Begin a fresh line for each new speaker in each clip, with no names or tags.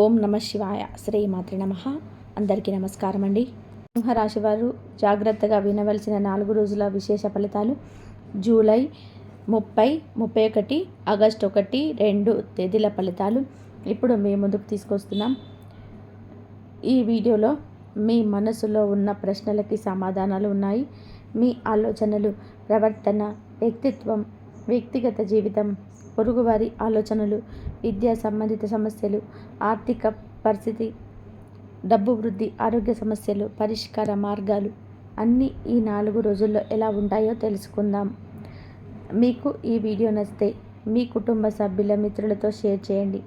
ఓం నమ శివాయ. శ్రీ మాతృ నమ. అందరికీ నమస్కారం అండి. సింహరాశి వారు జాగ్రత్తగా వినవలసిన నాలుగు రోజుల విశేష ఫలితాలు. జూలై ముప్పై ముప్పై ఒకటి ఆగస్ట్ ఒకటి రెండు తేదీల ఫలితాలు. ఇప్పుడు మీ ముందుకు తీసుకొస్తున్నాం. ఈ వీడియోలో మీ మనసులో ఉన్న ప్రశ్నలకి సమాధానాలు ఉన్నాయి. మీ ఆలోచనలు ప్రవర్తన వ్యక్తిత్వం వ్యక్తిగత జీవితం పొరుగువారి ఆలోచనలు విద్యా సంబంధిత సమస్యలు ఆర్థిక పరిస్థితి డబ్బు వృద్ధి ఆరోగ్య సమస్యలు పరిష్కార మార్గాలు అన్నీ ఈ నాలుగు రోజుల్లో ఎలా ఉంటాయో తెలుసుకుందాం. మీకు ఈ వీడియో నచ్చితే మీ కుటుంబ సభ్యుల మిత్రులతో షేర్ చేయండి.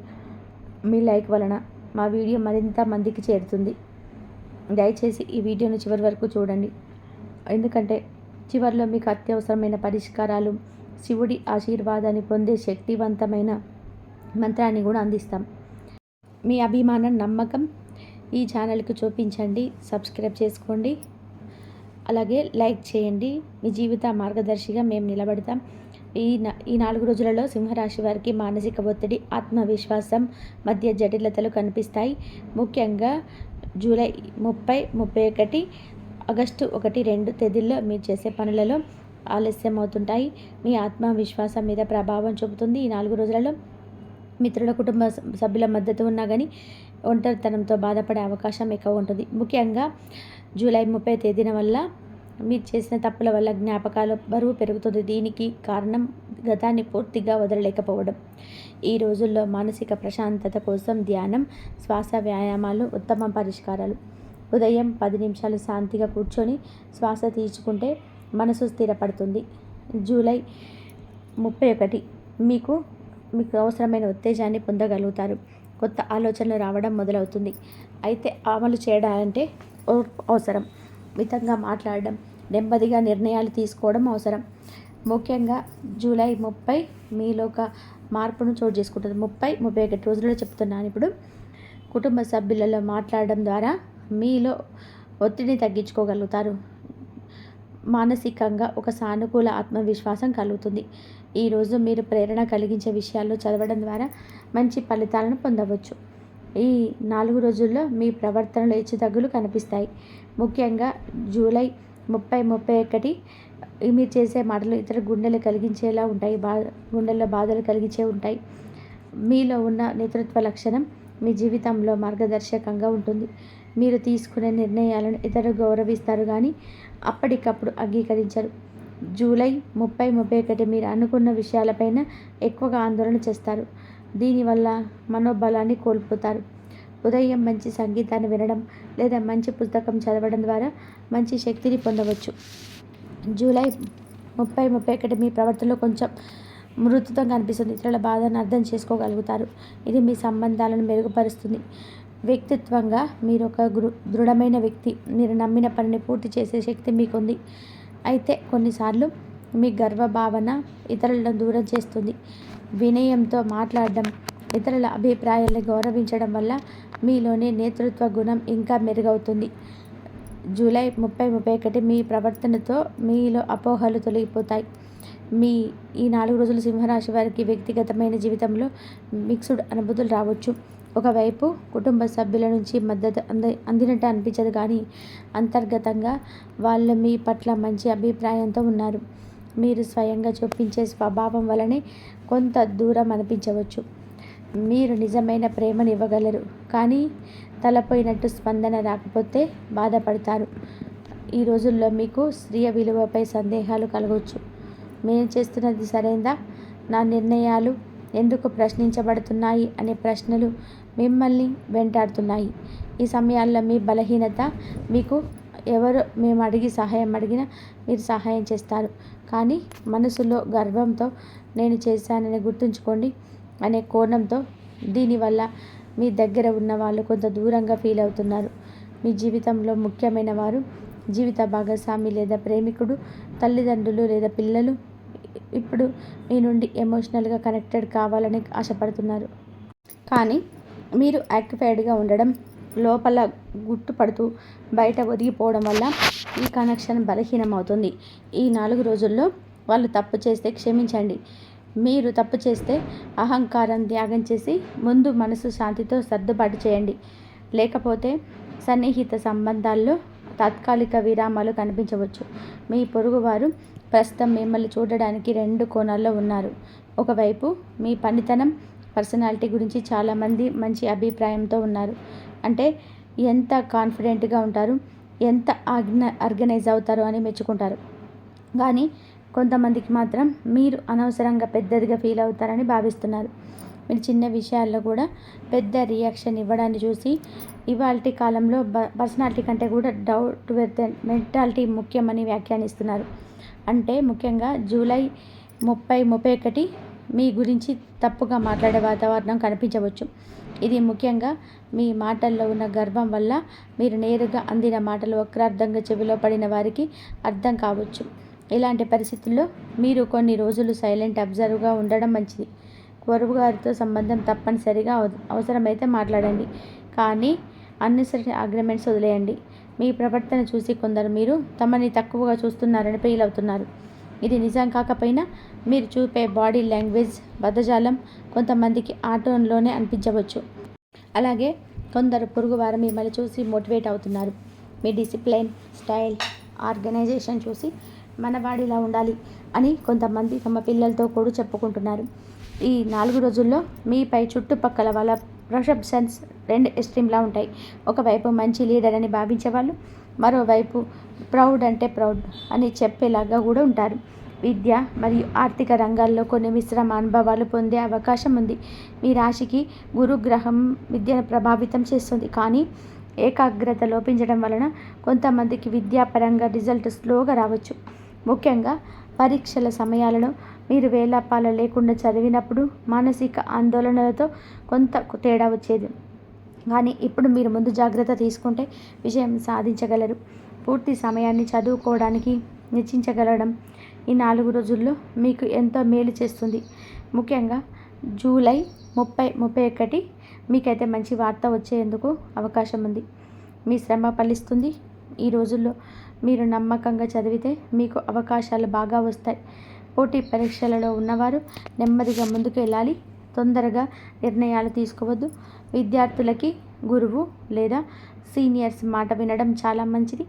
మీ లైక్ వలన మా వీడియో మరింత మందికి చేరుతుంది. దయచేసి ఈ వీడియోను చివరి వరకు చూడండి. ఎందుకంటే చివరిలో మీకు అత్యవసరమైన పరిష్కారాలు శివుడి ఆశీర్వాదాన్ని పొందే శక్తివంతమైన మంత్రాన్ని కూడా అందిస్తాం. మీ అభిమానం నమ్మకం ఈ ఛానల్కి చూపించండి. సబ్స్క్రైబ్ చేసుకోండి. అలాగే లైక్ చేయండి. మీ జీవిత మార్గదర్శిగా మేము నిలబడతాం. ఈ ఈ నాలుగు రోజులలో సింహరాశి వారికి మానసిక ఒత్తిడి ఆత్మవిశ్వాసం మధ్య జటిలతలు కనిపిస్తాయి. ముఖ్యంగా జూలై ముప్పై ముప్పై ఒకటి ఆగస్టు ఒకటి రెండు తేదీల్లో మీరు చేసే పనులలో ఆలస్యం అవుతుంటాయి మీ ఆత్మవిశ్వాసం మీద ప్రభావం చూపుతుంది. ఈ నాలుగు రోజులలో మిత్రుల కుటుంబ సభ్యుల మద్దతు ఉన్నా కానీ ఒంటరితనంతో బాధపడే అవకాశం ఎక్కువ ఉంటుంది. ముఖ్యంగా జూలై ముప్పై తేదీన వల్ల మీరు చేసిన తప్పుల వల్ల జ్ఞాపకాలు బరువు పెరుగుతుంది. దీనికి కారణం గతాన్ని పూర్తిగా వదలలేకపోవడం. ఈ రోజుల్లో మానసిక ప్రశాంతత కోసం ధ్యానం శ్వాస వ్యాయామాలు ఉత్తమ పరిష్కారాలు. ఉదయం పది నిమిషాలు శాంతిగా కూర్చొని శ్వాస తీర్చుకుంటే మనసు స్థిరపడుతుంది. జూలై ముప్పై ఒకటి మీకు మీకు అవసరమైన ఉత్తేజాన్ని పొందగలుగుతారు. కొత్త ఆలోచనలు రావడం మొదలవుతుంది. అయితే అమలు చేయడాలంటే అవసరం. మితంగా మాట్లాడడం నెమ్మదిగా నిర్ణయాలు తీసుకోవడం అవసరం. ముఖ్యంగా జూలై ముప్పై మీలో ఒక మార్పును చోటు చేసుకుంటుంది. ముప్పై ముప్పై ఒకటి రోజుల్లో చెప్తున్నాను ఇప్పుడు. కుటుంబ సభ్యులలో మాట్లాడడం ద్వారా మీలో ఒత్తిడిని తగ్గించుకోగలుగుతారు. మానసికంగా ఒక సానుకూల ఆత్మవిశ్వాసం కలుగుతుంది. ఈరోజు మీరు ప్రేరణ కలిగించే విషయాలు చదవడం ద్వారా మంచి ఫలితాలను పొందవచ్చు. ఈ నాలుగు రోజుల్లో మీ ప్రవర్తనలో హెచ్చుతగ్గులు కనిపిస్తాయి. ముఖ్యంగా జూలై ముప్పై ముప్పై ఒకటి మీరు చేసే మాటలు ఇతర గుండెలు కలిగించేలా ఉంటాయి. బా గుండెల్లో బాధలు కలిగించే ఉంటాయి. మీలో ఉన్న నేతృత్వ లక్షణం మీ జీవితంలో మార్గదర్శకంగా ఉంటుంది. మీరు తీసుకునే నిర్ణయాలను ఇతరులు గౌరవిస్తారు కానీ అప్పటికప్పుడు అంగీకరించరు. జూలై ముప్పై ముప్పై ఒకటి మీరు అనుకున్న విషయాలపైన ఎక్కువగా ఆందోళన చేస్తారు. దీనివల్ల మనోబలాన్ని కోల్పోతారు. ఉదయం మంచి సంగీతాన్ని వినడం లేదా మంచి పుస్తకం చదవడం ద్వారా మంచి శక్తిని పొందవచ్చు. జూలై ముప్పై ముప్పై ఒకటి మీ ప్రవర్తనలో కొంచెం మృతుత్వంగా అనిపిస్తుంది. ఇతరుల బాధను అర్థం చేసుకోగలుగుతారు. ఇది మీ సంబంధాలను మెరుగుపరుస్తుంది. వ్యక్తిత్వంగా మీరు ఒక దృఢమైన వ్యక్తి. మీరు నమ్మిన పనిని పూర్తి చేసే శక్తి మీకుంది. అయితే కొన్నిసార్లు మీ గర్వభావన ఇతరులను దూరం చేస్తుంది. వినయంతో మాట్లాడడం ఇతరుల అభిప్రాయాలను గౌరవించడం వల్ల మీలోని నేతృత్వ గుణం ఇంకా మెరుగవుతుంది. జూలై ముప్పై ముప్పై ఒకటి మీ ప్రవర్తనతో మీలో అపోహలు తొలగిపోతాయి. మీ ఈ నాలుగు రోజులు సింహరాశి వారికి వ్యక్తిగతమైన జీవితంలో మిక్స్డ్ అనుభూతులు రావచ్చు. ఒకవైపు కుటుంబ సభ్యుల నుంచి మద్దతు అంద అందినట్టు అనిపించదు కానీ అంతర్గతంగా వాళ్ళు మీ పట్ల మంచి అభిప్రాయంతో ఉన్నారు. మీరు స్వయంగా చూపించే స్వభావం వలనే కొంత దూరం అనిపించవచ్చు. మీరు నిజమైన ప్రేమను ఇవ్వగలరు కానీ తలపోయినట్టు స్పందన రాకపోతే బాధపడతారు. ఈ రోజుల్లో మీకు స్త్రీయ విలువపై సందేహాలు కలగవచ్చు మేము చేస్తున్నది సరైందా? నా నిర్ణయాలు ఎందుకు ప్రశ్నించబడుతున్నాయి? అనే ప్రశ్నలు మిమ్మల్ని వెంటాడుతున్నాయి. ఈ సమయాల్లో మీ బలహీనత మీకు ఎవరు మేము అడిగి సహాయం అడిగినా మీరు సహాయం చేస్తారు. కానీ మనసులో గర్వంతో నేను చేశానని గుర్తుంచుకోండి అనే కోణంతో దీనివల్ల మీ దగ్గర ఉన్న వాళ్ళు కొంత దూరంగా ఫీల్ అవుతున్నారు. మీ జీవితంలో ముఖ్యమైన వారు జీవిత భాగస్వామి లేదా ప్రేమికుడు తల్లిదండ్రులు లేదా పిల్లలు ఇప్పుడు మీ నుండి ఎమోషనల్గా కనెక్టెడ్ కావాలని ఆశపడుతున్నారు. కానీ మీరు యాక్టిఫైడ్గా ఉండడం లోపల గుట్టుపడుతూ బయట ఒదిగిపోవడం వల్ల ఈ కనెక్షన్ బలహీనమవుతుంది. ఈ నాలుగు రోజుల్లో వాళ్ళు తప్పు చేస్తే క్షమించండి. మీరు తప్పు చేస్తే అహంకారం త్యాగం చేసి ముందు మనసు శాంతితో సర్దుబాటు చేయండి. లేకపోతే సన్నిహిత సంబంధాల్లో తాత్కాలిక విరామాలు కనిపించవచ్చు. మీ పొరుగువారు ప్రస్తుతం మిమ్మల్ని చూడడానికి రెండు కోణాల్లో ఉన్నారు. ఒకవైపు మీ పనితనం పర్సనాలిటీ గురించి చాలామంది మంచి అభిప్రాయంతో ఉన్నారు. అంటే ఎంత కాన్ఫిడెంట్గా ఉంటారు ఎంత ఆర్గన ఆర్గనైజ్ అవుతారు అని మెచ్చుకుంటారు. కానీ కొంతమందికి మాత్రం మీరు అనవసరంగా పెద్దదిగా ఫీల్ అవుతారని భావిస్తున్నారు. మీరు చిన్న విషయాల్లో కూడా పెద్ద రియాక్షన్ ఇవ్వడాన్ని చూసి ఇవాల్టి కాలంలో బ పర్సనాలిటీ కంటే కూడా డౌట్ విత్ మెంటాలిటీ ముఖ్యమని వ్యాఖ్యానిస్తున్నారు. అంటే ముఖ్యంగా జూలై ముప్పై ముప్పై ఒకటి మీ గురించి తప్పుగా మాట్లాడే వాతావరణం కనిపించవచ్చు. ఇది ముఖ్యంగా మీ మాటల్లో ఉన్న గర్వం వల్ల మీరు నేరుగా అందిన మాటలు వక్రార్థంగా చెవిలో పడిన వారికి అర్థం కావచ్చు. ఇలాంటి పరిస్థితుల్లో మీరు కొన్ని రోజులు సైలెంట్ అబ్జర్వ్గా ఉండడం మంచిది. పొరుగు గారితో సంబంధం తప్పనిసరిగా అవసరమైతే మాట్లాడండి. కానీ అన్నెసరీ అగ్రిమెంట్స్ వదిలేయండి. మీ ప్రవర్తన చూసి కొందరు మీరు తమని తక్కువగా చూస్తున్నారని ఫీల్ అవుతున్నారు. ఇది నిజం కాకపోయినా మీరు చూపే బాడీ లాంగ్వేజ్ బద్ధజాలం కొంతమందికి ఆటోన్లోనే అనిపించవచ్చు. అలాగే కొందరు పొరుగువారు మిమ్మల్ని చూసి మోటివేట్ అవుతున్నారు. మీ డిసిప్లైన్ స్టైల్ ఆర్గనైజేషన్ చూసి మనవాడిలా ఉండాలి అని కొంతమంది తమ పిల్లలతో కూడా చెప్పుకుంటున్నారు. ఈ నాలుగు రోజుల్లో మీపై చుట్టుపక్కల వాళ్ళ ప్రొసెప్షన్స్ రెండు ఎక్స్ట్రీమ్లా ఉంటాయి. ఒకవైపు మంచి లీడర్ అని భావించేవాళ్ళు మరోవైపు ప్రౌడ్ అంటే ప్రౌడ్ అని చెప్పేలాగా కూడా ఉంటారు. విద్య మరియు ఆర్థిక రంగాల్లో కొన్ని మిశ్రమ అనుభవాలు పొందే అవకాశం ఉంది. మీ రాశికి గురుగ్రహం విద్యను ప్రభావితం చేస్తుంది. కానీ ఏకాగ్రత లోపించడం వలన కొంతమందికి విద్యాపరంగా రిజల్ట్ స్లోగా రావచ్చు. ముఖ్యంగా పరీక్షల సమయాలను మీరు వేలాపాల లేకుండా చదివినప్పుడు మానసిక ఆందోళనలతో కొంత తేడా వచ్చేది. కానీ ఇప్పుడు మీరు ముందు జాగ్రత్త తీసుకుంటే విజయం సాధించగలరు. పూర్తి సమయాన్ని చదువుకోవడానికి నిశ్చించగలడం ఈ నాలుగు రోజుల్లో మీకు ఎంతో మేలు చేస్తుంది. ముఖ్యంగా జూలై ముప్పై ముప్పై ఒకటి మీకైతే మంచి వార్త వచ్చేందుకు అవకాశం ఉంది. మీ శ్రమ ఫలిస్తుంది. ఈ రోజుల్లో మీరు నమ్మకంగా చదివితే మీకు అవకాశాలు బాగా వస్తాయి. పోటీ పరీక్షలలో ఉన్నవారు నెమ్మదిగా ముందుకు వెళ్ళాలి తొందరగా నిర్ణయాలు తీసుకోవద్దు. విద్యార్థులకి గురువు లేదా సీనియర్స్ మాట వినడం చాలా మంచిది.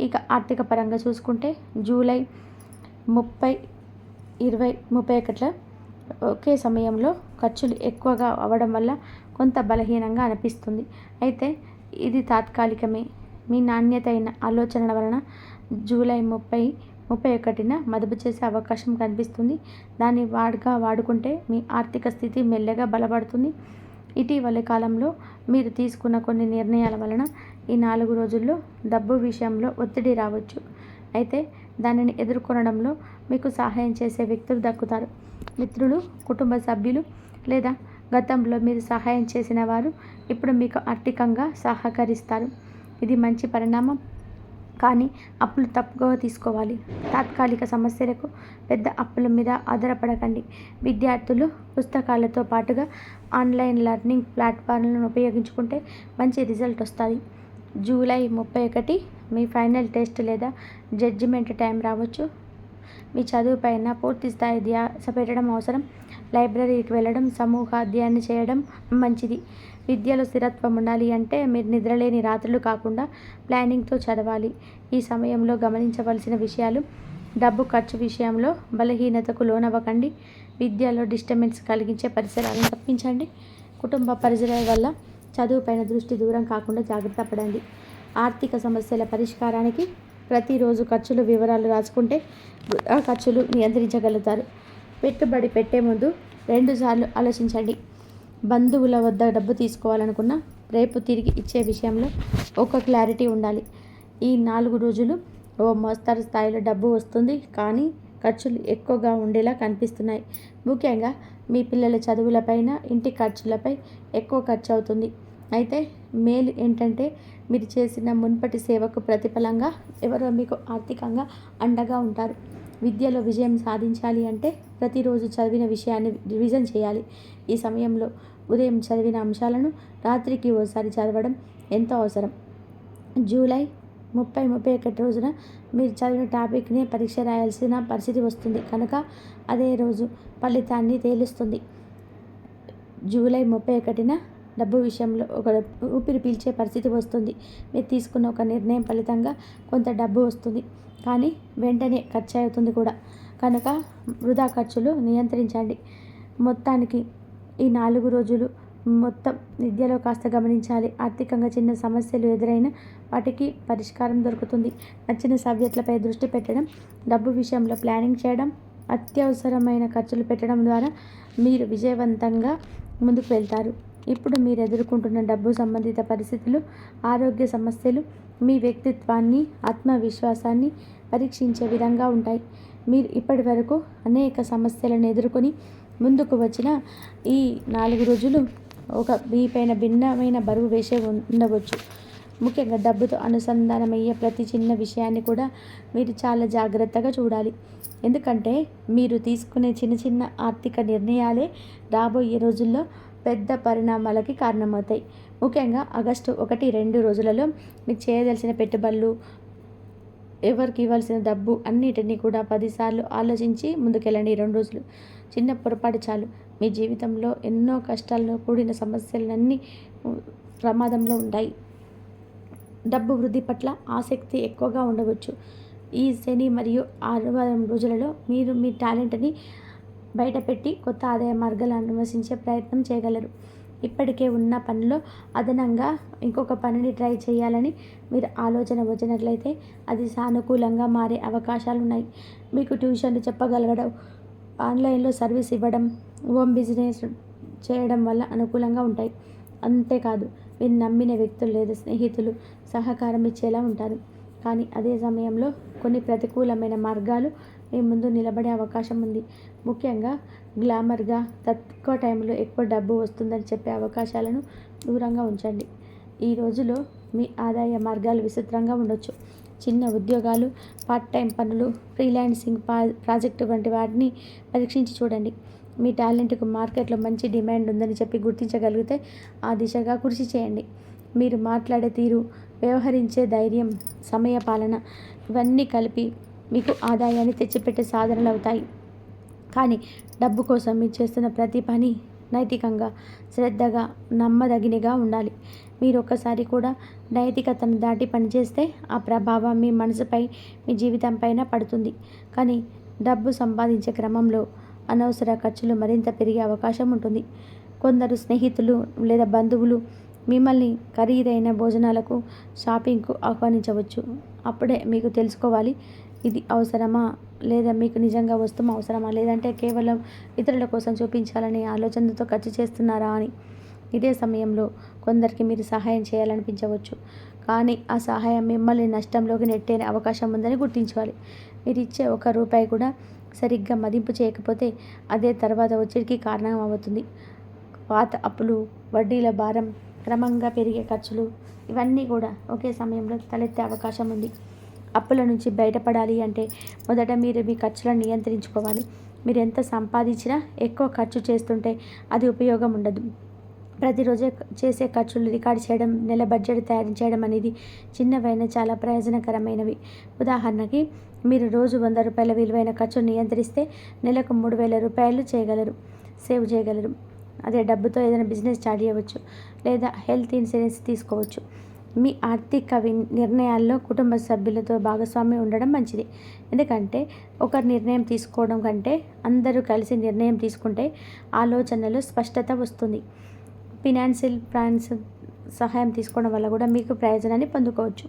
ఇక ఆర్థిక పరంగా చూసుకుంటే జూలై ముప్పై ఇరవై ముప్పై ఒకట్ల ఒకే సమయంలో ఖర్చులు ఎక్కువగా అవ్వడం వల్ల కొంత బలహీనంగా అనిపిస్తుంది. అయితే ఇది తాత్కాలికమే. మీ నాణ్యత అయిన ఆలోచనల వలన జూలై ముప్పై ముప్పై ఒకటిన మదుపు చేసే అవకాశం కనిపిస్తుంది. దాన్ని వాడుగా వాడుకుంటే మీ ఆర్థిక స్థితి మెల్లగా బలపడుతుంది. ఇటీవలి కాలంలో మీరు తీసుకున్న కొన్ని నిర్ణయాల వలన ఈ నాలుగు రోజుల్లో డబ్బు విషయంలో ఒత్తిడి రావచ్చు. అయితే దానిని ఎదుర్కొనడంలో మీకు సహాయం చేసే వ్యక్తులు దక్కుతారు. మిత్రులు కుటుంబ సభ్యులు లేదా గతంలో మీరు సహాయం చేసిన వారు ఇప్పుడు మీకు ఆర్థికంగా సహకరిస్తారు. ఇది మంచి పరిణామం. కానీ అప్పులు తప్పుగా తీసుకోవాలి. తాత్కాలిక సమస్యలకు పెద్ద అప్పుల మీద ఆధారపడకండి. విద్యార్థులు పుస్తకాలతో పాటుగా ఆన్లైన్ లెర్నింగ్ ప్లాట్ఫామ్లను ఉపయోగించుకుంటే మంచి రిజల్ట్ వస్తుంది. జూలై ముప్పై ఒకటి మీ ఫైనల్ టెస్ట్ లేదా జడ్జిమెంట్ టైం రావచ్చు. మీ చదువుపైన పూర్తి స్థాయి ధ్యాస పెట్టడం అవసరం. లైబ్రరీకి వెళ్ళడం సమూహ అధ్యయనం చేయడం మంచిది. విద్యలో స్థిరత్వం ఉండాలి అంటే మీరు నిద్రలేని రాత్రులు కాకుండా ప్లానింగ్తో చదవాలి. ఈ సమయంలో గమనించవలసిన విషయాలు డబ్బు ఖర్చు విషయంలో బలహీనతకు లోనవ్వకండి. విద్యలో డిస్టర్బెన్స్ కలిగించే పరిసరాలను తప్పించండి. కుటుంబ పరిసరాల వల్ల చదువుపైన దృష్టి దూరం కాకుండా జాగ్రత్త పడండి. ఆర్థిక సమస్యల పరిష్కారానికి ప్రతిరోజు ఖర్చులు వివరాలు రాసుకుంటే ఆ ఖర్చులు నియంత్రించగలుగుతారు. పెట్టుబడి పెట్టే ముందు రెండుసార్లు ఆలోచించండి. బంధువుల వద్ద డబ్బు తీసుకోవాలనుకున్న రేపు తిరిగి ఇచ్చే విషయంలో ఒక క్లారిటీ ఉండాలి. ఈ నాలుగు రోజులు ఓ మోస్తరు స్థాయిలో డబ్బు వస్తుంది కానీ ఖర్చులు ఎక్కువగా ఉండేలా కనిపిస్తున్నాయి. ముఖ్యంగా మీ పిల్లల చదువులపైన ఇంటి ఖర్చులపై ఎక్కువ ఖర్చు అవుతుంది. అయితే మేలు ఏంటంటే మీరు చేసిన మున్పటి సేవకు ప్రతిఫలంగా ఎవరో మీకు ఆర్థికంగా అండగా ఉంటారు. విద్యలో విజయం సాధించాలి అంటే ప్రతిరోజు చదివిన విషయాన్ని రివిజన్ చేయాలి. ఈ సమయంలో ఉదయం చదివిన అంశాలను రాత్రికి ఓసారి చదవడం ఎంతో అవసరం. జూలై ముప్పై ముప్పై ఒకటి రోజున మీరు చదివిన టాపిక్ని పరీక్ష రాయాల్సిన పరిస్థితి వస్తుంది. కనుక అదే రోజు ఫలితాన్ని తేలుస్తుంది. జూలై ముప్పై ఒకటిన డబ్బు విషయంలో ఒక ఊపిరి పీల్చే పరిస్థితి వస్తుంది. మీరు తీసుకున్న ఒక నిర్ణయం ఫలితంగా కొంత డబ్బు వస్తుంది. కానీ వెంటనే ఖర్చు అవుతుంది కూడా. కనుక వృధా ఖర్చులు నియంత్రించండి. మొత్తానికి ఈ నాలుగు రోజులు మొత్తం విద్యలో కాస్త గమనించాలి. ఆర్థికంగా చిన్న సమస్యలు ఎదురైన వాటికి పరిష్కారం దొరుకుతుంది. నచ్చిన సబ్జెక్టులపై దృష్టి పెట్టడం డబ్బు విషయంలో ప్లానింగ్ చేయడం అత్యవసరమైన ఖర్చులు పెట్టడం ద్వారా మీరు విజయవంతంగా ముందుకు వెళ్తారు. ఇప్పుడు మీరు ఎదుర్కొంటున్న డబ్బు సంబంధిత పరిస్థితులు ఆరోగ్య సమస్యలు మీ వ్యక్తిత్వాన్ని ఆత్మవిశ్వాసాన్ని పరీక్షించే విధంగా ఉంటాయి. మీరు ఇప్పటి వరకు అనేక సమస్యలను ఎదుర్కొని ముందుకు వచ్చిన ఈ నాలుగు రోజులు ఒక మీపైన భిన్నమైన బరువు వేసే ఉండవచ్చు. ముఖ్యంగా డబ్బుతో అనుసంధానమయ్యే ప్రతి చిన్న విషయాన్ని కూడా మీరు చాలా జాగ్రత్తగా చూడాలి. ఎందుకంటే మీరు తీసుకునే చిన్న చిన్న ఆర్థిక నిర్ణయాలే రాబోయే రోజుల్లో పెద్ద పరిణామాలకి కారణమవుతాయి. ముఖ్యంగా ఆగస్టు ఒకటి రెండు రోజులలో మీకు చేయదలసిన పెట్టుబడులు ఎవరికి ఇవ్వాల్సిన డబ్బు అన్నిటినీ కూడా పదిసార్లు ఆలోచించి ముందుకెళ్ళండి. రెండు రోజులు చిన్న పొరపాటు చాలు. మీ జీవితంలో ఎన్నో కష్టాలను కూడిన సమస్యలన్నీ ప్రమాదంలో ఉంటాయి. డబ్బు వృద్ధి పట్ల ఆసక్తి ఎక్కువగా ఉండవచ్చు. ఈ శని మరియు ఆదివారం రోజులలో మీరు మీ టాలెంట్ని బయటపెట్టి కొత్త ఆదాయ మార్గాలను అన్వేషించే ప్రయత్నం చేయగలరు. ఇప్పటికే ఉన్న పనిలో అదనంగా ఇంకొక పనిని ట్రై చేయాలని మీరు ఆలోచన వచ్చినట్లయితే అది సానుకూలంగా మారే అవకాశాలు ఉన్నాయి మీకు ట్యూషన్లు చెప్పగలగడం ఆన్లైన్లో సర్వీస్ ఇవ్వడం హోమ్ బిజినెస్ చేయడం వల్ల అనుకూలంగా ఉంటాయి. అంతేకాదు మీరు నమ్మిన వ్యక్తులు లేదా స్నేహితులు సహకారం ఇచ్చేలా ఉంటారు. కానీ అదే సమయంలో కొన్ని ప్రతికూలమైన మార్గాలు మీ ముందు నిలబడే అవకాశం ఉంది. ముఖ్యంగా గ్లామర్గా తక్కువ టైంలో ఎక్కువ డబ్బు వస్తుందని చెప్పే అవకాశాలను దూరంగా ఉంచండి. ఈ రోజులో మీ ఆదాయ మార్గాలు విచిత్రంగా ఉండొచ్చు. చిన్న ఉద్యోగాలు పార్ట్ టైం పనులు ఫ్రీలాన్సింగ్ పా ప్రాజెక్టు వంటి వాటిని పరీక్షించి చూడండి. మీ టాలెంట్కు మార్కెట్లో మంచి డిమాండ్ ఉందని చెప్పి గుర్తించగలిగితే ఆ దిశగా కృషి చేయండి. మీరు మాట్లాడే తీరు వ్యవహరించే ధైర్యం సమయ పాలన ఇవన్నీ కలిపి మీకు ఆదాయాన్ని తెచ్చిపెట్టే సాధనలు అవుతాయి. కానీ డబ్బు కోసం మీరు చేస్తున్న ప్రతి పని నైతికంగా శ్రద్ధగా నమ్మదగినగా ఉండాలి. మీరు ఒక్కసారి కూడా నైతికతను దాటి పనిచేస్తే ఆ ప్రభావం మీ మనసుపై మీ జీవితం పైన పడుతుంది. కానీ డబ్బు సంపాదించే క్రమంలో అనవసర ఖర్చులు మరింత పెరిగే అవకాశం ఉంటుంది. కొందరు స్నేహితులు లేదా బంధువులు మిమ్మల్ని ఖరీదైన భోజనాలకు షాపింగ్కు ఆహ్వానించవచ్చు. అప్పుడే మీకు తెలుసుకోవాలి ఇది అవసరమా? లేదా మీకు నిజంగా వస్తువు అవసరమా? లేదంటే కేవలం ఇతరుల కోసం చూపించాలనే ఆలోచనతో ఖర్చు చేస్తున్నారా అని? ఇదే సమయంలో కొందరికి మీరు సహాయం చేయాలనిపించవచ్చు. కానీ ఆ సహాయం మిమ్మల్ని నష్టంలోకి నెట్టే అవకాశం ఉందని గుర్తించాలి మీరు ఇచ్చే ఒక రూపాయి కూడా సరిగ్గా మదింపు చేయకపోతే అదే తర్వాత ఒత్తిడికి కారణం అవుతుంది పాత అప్పులు వడ్డీల భారం క్రమంగా పెరిగే ఖర్చులు ఇవన్నీ కూడా ఒకే సమయంలో తలెత్తే అవకాశం ఉంది. అప్పుల నుంచి బయటపడాలి అంటే మొదట మీరు మీ ఖర్చులను నియంత్రించుకోవాలి. మీరు ఎంత సంపాదించినా ఎక్కువ ఖర్చు చేస్తుంటే అది ఉపయోగం ఉండదు. ప్రతిరోజు చేసే ఖర్చులు రికార్డ్ చేయడం నెల బడ్జెట్ తయారు చేయడం అనేది చిన్నవైన చాలా ప్రయోజనకరమైనవి. ఉదాహరణకి మీరు రోజు వంద రూపాయల విలువైన ఖర్చును నియంత్రిస్తే నెలకు మూడు వేల రూపాయలు చేయగలరు సేవ్ చేయగలరు. అదే డబ్బుతో ఏదైనా బిజినెస్ స్టార్ట్ చేయవచ్చు లేదా హెల్త్ ఇన్సూరెన్స్ తీసుకోవచ్చు. మీ ఆర్థిక వి నిర్ణయాల్లో కుటుంబ సభ్యులతో భాగస్వామి ఉండడం మంచిది. ఎందుకంటే ఒక నిర్ణయం తీసుకోవడం కంటే అందరూ కలిసి నిర్ణయం తీసుకుంటే ఆలోచనలో స్పష్టత వస్తుంది. ఫినాన్షియల్ ప్లాన్స్ సహాయం తీసుకోవడం వల్ల కూడా మీకు ప్రయోజనాన్ని పొందుకోవచ్చు.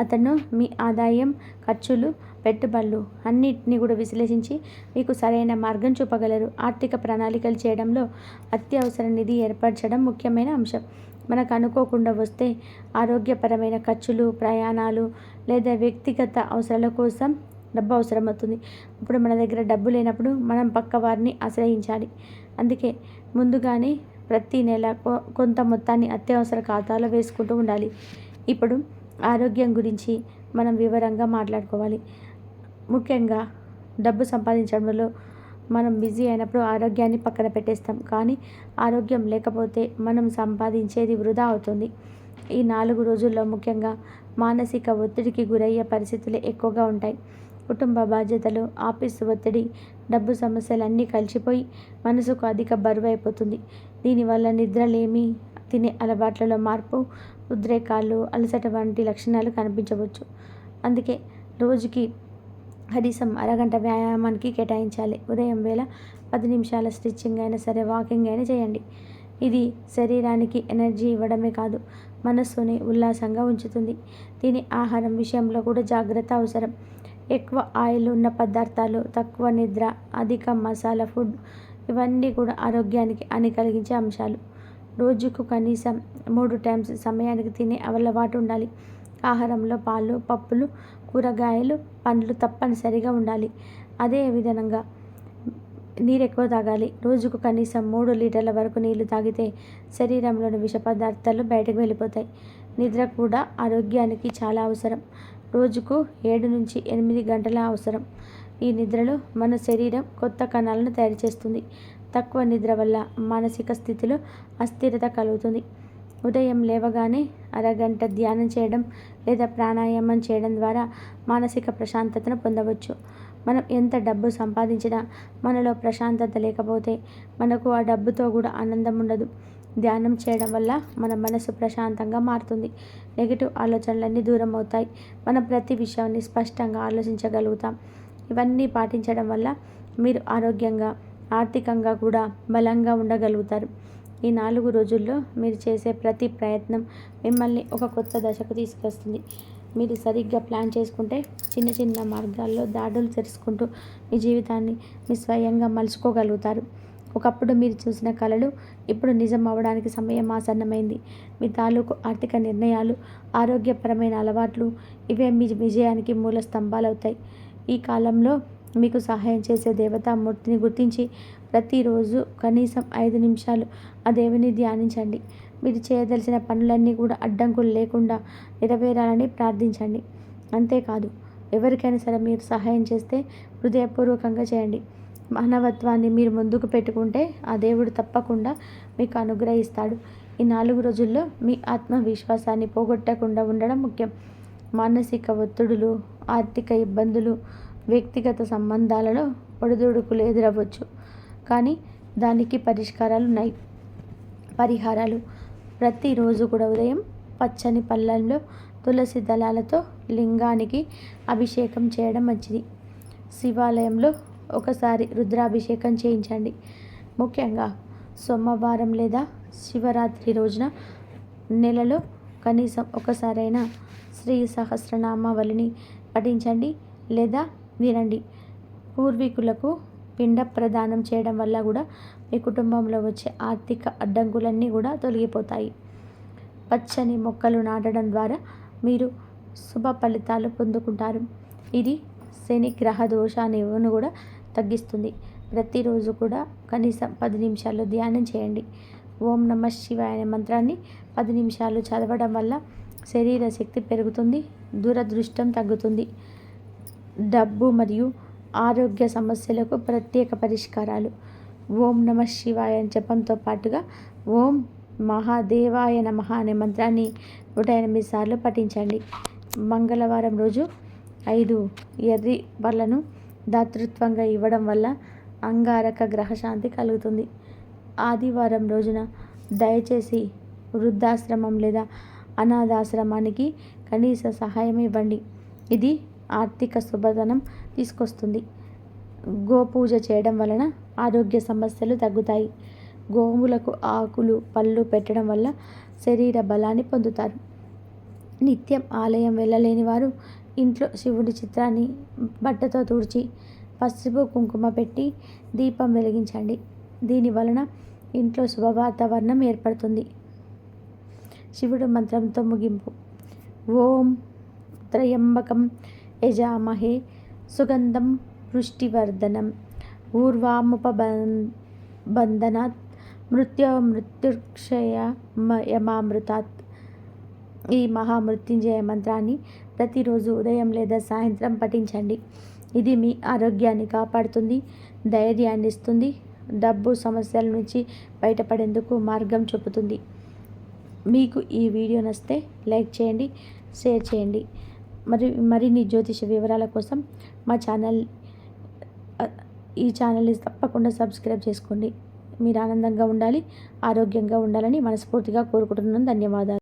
అతను మీ ఆదాయం ఖర్చులు పెట్టుబడులు అన్నిటిని కూడా విశ్లేషించి మీకు సరైన మార్గం చూపగలరు. ఆర్థిక ప్రణాళికలు చేయడంలో అత్యవసర నిధి ఏర్పరచడం ముఖ్యమైన అంశం. మనకు అనుకోకుండా వస్తే ఆరోగ్యపరమైన ఖర్చులు ప్రయాణాలు లేదా వ్యక్తిగత అవసరాల కోసం డబ్బు అవసరమవుతుంది. ఇప్పుడు మన దగ్గర డబ్బు లేనప్పుడు మనం పక్క వారిని ఆశ్రయించాలి. అందుకే ముందుగానే ప్రతి నెల కొంత మొత్తాన్ని అత్యవసర ఖాతాలో వేసుకుంటూ ఉండాలి. ఇప్పుడు ఆరోగ్యం గురించి మనం వివరంగా మాట్లాడుకోవాలి. ముఖ్యంగా డబ్బు సంపాదించడంలో మనం బిజీ అయినప్పుడు ఆరోగ్యాన్ని పక్కన పెట్టేస్తాం. కానీ ఆరోగ్యం లేకపోతే మనం సంపాదించేది వృధా అవుతుంది. ఈ నాలుగు రోజుల్లో ముఖ్యంగా మానసిక ఒత్తిడికి గురయ్యే పరిస్థితులు ఎక్కువగా ఉంటాయి. కుటుంబ బాధ్యతలు ఆఫీసు ఒత్తిడి డబ్బు సమస్యలు అన్నీ కలిసిపోయి మనసుకు అధిక బరువు అయిపోతుంది దీనివల్ల నిద్రలేమి తినే అలవాట్లలో మార్పు ఉద్రేకాలు అలసట వంటి లక్షణాలు కనిపించవచ్చు. అందుకే రోజుకి కనీసం అరగంట వ్యాయామానికి కేటాయించాలి. ఉదయం వేళ పది నిమిషాల స్టిచ్చింగ్ అయినా సరే వాకింగ్ అయినా చేయండి. ఇది శరీరానికి ఎనర్జీ ఇవ్వడమే కాదు మనస్సుని ఉల్లాసంగా ఉంచుతుంది. దీని ఆహారం విషయంలో కూడా జాగ్రత్త అవసరం. ఎక్కువ ఆయిల్ ఉన్న పదార్థాలు తక్కువ నిద్ర అధిక మసాలా ఫుడ్ ఇవన్నీ కూడా ఆరోగ్యానికి హాని కలిగించే అంశాలు. రోజుకు కనీసం మూడు టైమ్స్ సమయానికి తినే అలవాటు ఉండాలి. ఆహారంలో పాలు పప్పులు కూరగాయలు పండ్లు తప్పనిసరిగా ఉండాలి. అదే విధంగా నీరు ఎక్కువ తాగాలి. రోజుకు కనీసం మూడు లీటర్ల వరకు నీళ్ళు తాగితే శరీరంలోని విష పదార్థాలు బయటకు వెళ్ళిపోతాయి. నిద్ర కూడా ఆరోగ్యానికి చాలా అవసరం. రోజుకు ఏడు నుంచి ఎనిమిది గంటల అవసరం. ఈ నిద్రలో మన శరీరం కొత్త కణాలను తయారు చేస్తుంది. తక్కువ నిద్ర వల్ల మానసిక స్థితిలో అస్థిరత కలుగుతుంది. ఉదయం లేవగానే అరగంట ధ్యానం చేయడం లేదా ప్రాణాయామం చేయడం ద్వారా మానసిక ప్రశాంతతను పొందవచ్చు. మనం ఎంత డబ్బు సంపాదించినా మనలో ప్రశాంతత లేకపోతే మనకు ఆ డబ్బుతో కూడా ఆనందం ఉండదు. ధ్యానం చేయడం వల్ల మన మనసు ప్రశాంతంగా మారుతుంది. నెగిటివ్ ఆలోచనలన్నీ దూరం అవుతాయి. మనం ప్రతి విషయాన్ని స్పష్టంగా ఆలోచించగలుగుతాం. ఇవన్నీ పాటించడం వల్ల మీరు ఆరోగ్యంగా ఆర్థికంగా కూడా బలంగా ఉండగలుగుతారు. ఈ నాలుగు రోజుల్లో మీరు చేసే ప్రతి ప్రయత్నం మిమ్మల్ని ఒక కొత్త దశకు తీసుకొస్తుంది. మీరు సరిగ్గా ప్లాన్ చేసుకుంటే చిన్న చిన్న మార్గాల్లో దాడులు తెరుచుకుంటూ మీ జీవితాన్ని మీ స్వయంగా మలుచుకోగలుగుతారు. ఒకప్పుడు మీరు చూసిన కళలు ఇప్పుడు నిజం అవ్వడానికి సమయం ఆసన్నమైంది. మీ తాలూకు ఆర్థిక నిర్ణయాలు ఆరోగ్యపరమైన అలవాట్లు ఇవే మీ విజయానికి మూల స్తంభాలు అవుతాయి ఈ కాలంలో మీకు సహాయం చేసే దేవతామూర్తిని గుర్తించి ప్రతిరోజు కనీసం ఐదు నిమిషాలు ఆ దేవుని ధ్యానించండి. మీరు చేయదలసిన పనులన్నీ కూడా అడ్డంకులు లేకుండా నెరవేరాలని ప్రార్థించండి. అంతేకాదు ఎవరికైనా సరే మీరు సహాయం చేస్తే హృదయపూర్వకంగా చేయండి. మానవత్వాన్ని మీరు ముందుకు పెట్టుకుంటే ఆ దేవుడు తప్పకుండా మీకు అనుగ్రహిస్తాడు. ఈ నాలుగు రోజుల్లో మీ ఆత్మవిశ్వాసాన్ని పోగొట్టకుండా ఉండడం ముఖ్యం. మానసిక ఒత్తిడులు ఆర్థిక ఇబ్బందులు వ్యక్తిగత సంబంధాలలో ఒడిదుడుకులు ఎదురవ్వచ్చు. కానీ దానికి పరిష్కారాలు ఉన్నాయి పరిహారాలు. ప్రతిరోజు కూడా ఉదయం పచ్చని పళ్ళల్లో తులసి దళాలతో లింగానికి అభిషేకం చేయడం మంచిది. శివాలయంలో ఒకసారి రుద్రాభిషేకం చేయించండి. ముఖ్యంగా సోమవారం లేదా శివరాత్రి రోజున నెలలో కనీసం ఒకసారైనా శ్రీ సహస్రనామావళిని పఠించండి లేదా వినండి. పూర్వీకులకు పిండ ప్రదానం చేయడం వల్ల కూడా మీ కుటుంబంలో వచ్చే ఆర్థిక అడ్డంకులన్నీ కూడా తొలగిపోతాయి. పచ్చని మొక్కలు నాటడం ద్వారా మీరు శుభ ఫలితాలు పొందుకుంటారు. ఇది శని గ్రహ దోషాన్ని కూడా తగ్గిస్తుంది. ప్రతిరోజు కూడా కనీసం పది నిమిషాలు ధ్యానం చేయండి. ఓం నమ శివాయ అనే మంత్రాన్ని పది నిమిషాలు చదవడం వల్ల శరీర శక్తి పెరుగుతుంది దురదృష్టం తగ్గుతుంది. డబ్బు మరియు ఆరోగ్య సమస్యలకు ప్రత్యేక పరిష్కారాలు. ఓం నమ శివాయ జపంతో పాటుగా ఓం మహాదేవాయ నమ అనే మంత్రాన్ని నూట ఎనిమిది సార్లు పఠించండి. మంగళవారం రోజు ఐదు ఎర్రి పళ్ళను దాతృత్వంగా ఇవ్వడం వల్ల అంగారక గ్రహశాంతి కలుగుతుంది. ఆదివారం రోజున దయచేసి వృద్ధాశ్రమం లేదా అనాథాశ్రమానికి కనీస సహాయం ఇవ్వండి. ఇది ఆర్థిక శుభధనం తీసుకొస్తుంది. గోపూజ చేయడం వలన ఆరోగ్య సమస్యలు తగ్గుతాయి. గోవులకు ఆకులు పళ్ళు పెట్టడం వల్ల శరీర బలాన్ని పొందుతారు. నిత్యం ఆలయం వెళ్ళలేని వారు ఇంట్లో శివుడి చిత్రాన్ని బట్టతో తుడిచి పసుపు కుంకుమ పెట్టి దీపం వెలిగించండి. దీని వలన ఇంట్లో శుభ వాతావరణం ఏర్పడుతుంది. శివుడు మంత్రంతో ముగింపు. ఓం త్రయంబకం యజామహే సుగంధం పుష్టివర్ధనం. ఊర్వాముపబంధనాత్ మృత్యు మృత్యుక్షయ యమామృతాత్ ఈ మహామృత్యుంజయ మంత్రాన్ని ప్రతిరోజు ఉదయం లేదా సాయంత్రం పఠించండి. ఇది మీ ఆరోగ్యాన్ని కాపాడుతుంది ధైర్యాన్ని ఇస్తుంది డబ్బు సమస్యల నుంచి బయటపడేందుకు మార్గం చూపుతుంది. మీకు ఈ వీడియో నచ్చితే లైక్ చేయండి షేర్ చేయండి. మరి మరిన్ని జ్యోతిష వివరాల కోసం మా ఛానల్ ఈ ఛానల్ని తప్పకుండా సబ్స్క్రైబ్ చేసుకోండి. మీరు ఆనందంగా ఉండాలి ఆరోగ్యంగా ఉండాలని మనస్ఫూర్తిగా కోరుకుంటున్నాను. ధన్యవాదాలు.